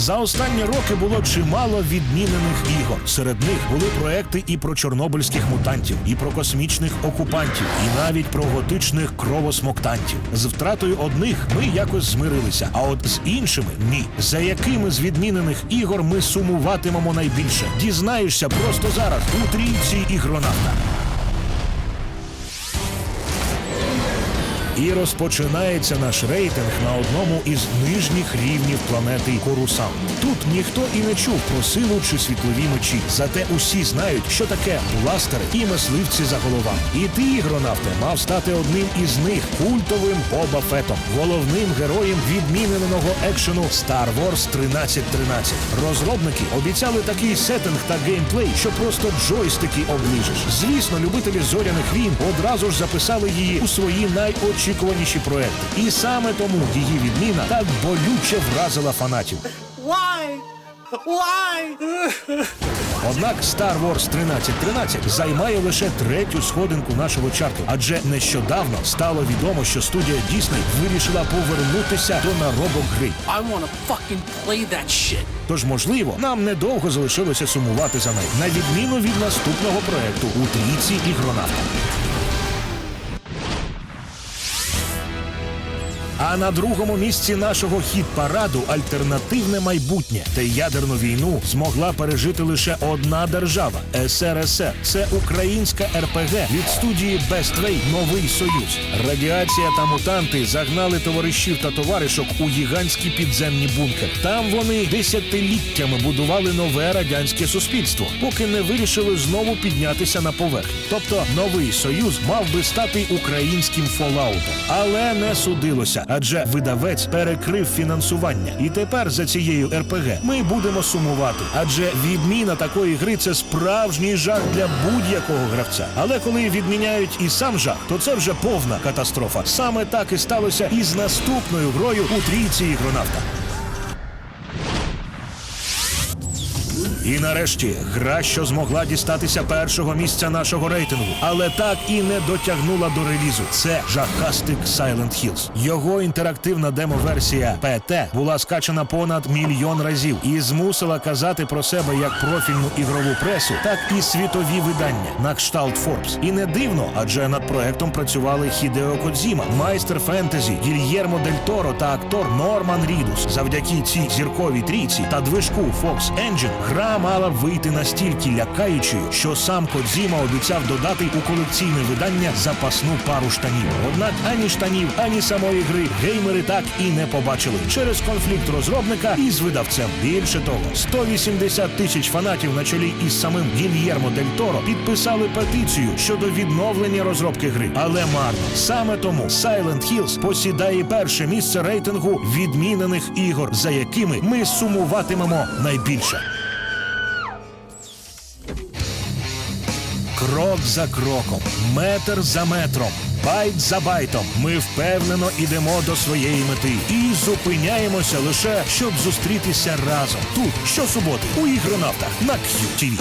За останні роки було чимало відмінених ігор. Серед них були проекти і про чорнобильських мутантів, і про космічних окупантів, і навіть про готичних кровосмоктантів. З втратою одних ми якось змирилися, а от з іншими ні. За якими з відмінених ігор ми сумуватимемо найбільше? Дізнаєшся просто зараз у трійці ігронавта. І розпочинається наш рейтинг на одному із нижніх рівнів планети Корусан. Тут ніхто і не чув про силу чи світлові мечі. Зате усі знають, що таке бластери і мисливці за головами. І ти, ігронавте, мав стати одним із них культовим Боба Фетом, головним героєм відміненого екшену Star Wars 1313. Розробники обіцяли такий сеттинг та геймплей, що просто джойстики оближеш. Звісно, любителі зоряних війн одразу ж записали її у свої найочікуваніші проекти. І саме тому її відміна так болюче вразила фанатів. Why? Why? Однак Star Wars 1313 займає лише третю сходинку нашого чарту, адже нещодавно стало відомо, що студія Disney вирішила повернутися до наробок гри. I wanna fucking play that shit. Тож, можливо, нам недовго залишилося сумувати за нею, на відміну від наступного проекту у трійці ігронавта. А на другому місці нашого хіт-параду альтернативне майбутнє, де ядерну війну змогла пережити лише одна держава СРСР. Це українська РПГ від студії Way Новий Союз. Радіація та мутанти загнали товаришів та товаришок у гігантські підземні бункери. Там вони десятиліттями будували нове радянське суспільство, поки не вирішили знову піднятися на поверхню. Тобто новий союз мав би стати українським фолаутом, але не судилося, адже видавець перекрив фінансування. І тепер за цією РПГ ми будемо сумувати. Адже відміна такої гри це справжній жах для будь-якого гравця. Але коли відміняють і сам жах, то це вже повна катастрофа. Саме так і сталося із наступною грою у трійці ігронавта. І нарешті гра, що змогла дістатися першого місця нашого рейтингу, але так і не дотягнула до релізу. Це жахастик Silent Hills. Його інтерактивна демо-версія PT була скачана понад мільйон разів і змусила казати про себе як профільну ігрову пресу, так і світові видання на кшталт Forbes. І не дивно, адже над проектом працювали Хідео Кодзіма, майстер фентезі, Гільєрмо Дель Торо та актор Норман Рідус. Завдяки цій зірковій трійці та движку Fox Engine гра мала вийти настільки лякаючою, що сам Кодзіма обіцяв додати у колекційне видання запасну пару штанів. Однак ані штанів, ані самої гри геймери так і не побачили через конфлікт розробника із видавцем. Більше того, 180 тисяч фанатів на чолі із самим Гільєрмо Дель Торо підписали петицію щодо відновлення розробки гри. Але марно саме тому Silent Hills посідає перше місце рейтингу відмінених ігор, за якими ми сумуватимемо найбільше. Крок за кроком, метр за метром, байт за байтом. Ми впевнено йдемо до своєї мети і зупиняємося лише щоб зустрітися разом. Тут щосуботи у ігронавтах на QTV.